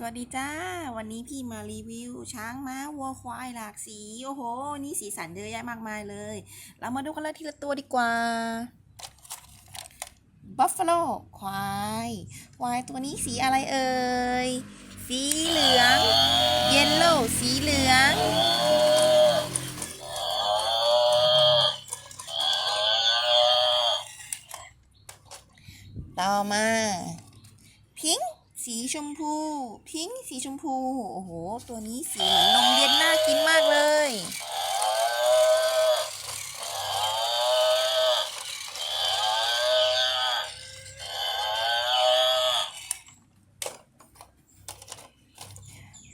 สวัสดีจ้า วันนี้พี่มารีวิว ช้างม้าวัวควายหลากสี โอ้โห นี่สีสันเยอะแยะมากมายเลย เรามาดูกันเลยทีละตัวดีกว่าบัฟฟาโลควายควายตัวนี้สีอะไรเอ่ย สีเหลือง เยลโล่สีเหลือง ต่อมา พิงค์ สีชมพู พิงค์สีชมพู โอ้โห ตัวนี้สีเหมือนนมเย็นน่ากินมากเลย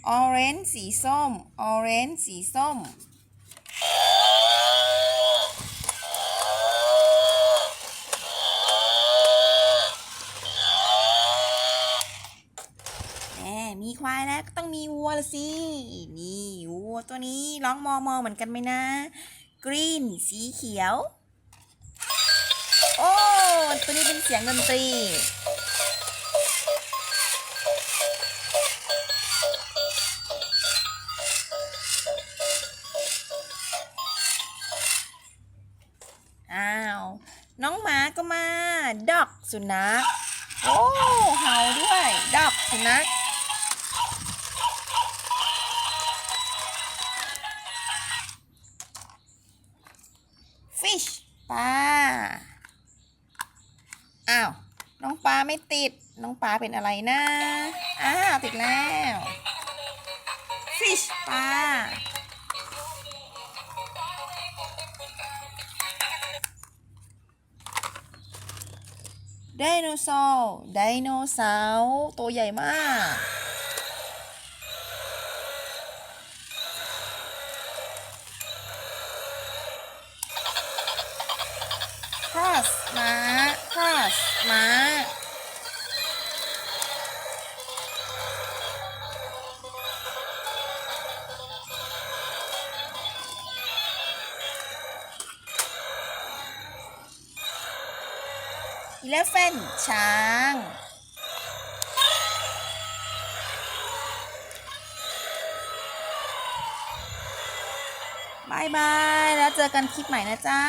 ออเรนจ์สีส้ม ออเรนจ์สีส้ม แห มมีควายแล้วก็ต้องมีวัวละสิ นี่วัวตัวนี้ร้องมอมอเหมือนกันไหมนะ กรีน สีเขียว โอ้ตัวนี้เป็นเสียงดนตรีอ้าว น้องหมาก็มา ดอกสุนัข โอ้ เห่าด้วย ดอกสุนัข fish ปลา อ้าว น้องปลาไม่ติด น้องปลาเป็นอะไรนะ อ้าว ติดแล้ว fish ปลา ไดโนเสาร์ ไดโนเสาร์ ตัวใหญ่มาก สม้าครอสม้าอีเลฟเฟนช้าง บายบาย แล้วเจอกันคลิปใหม่นะจ๊ะ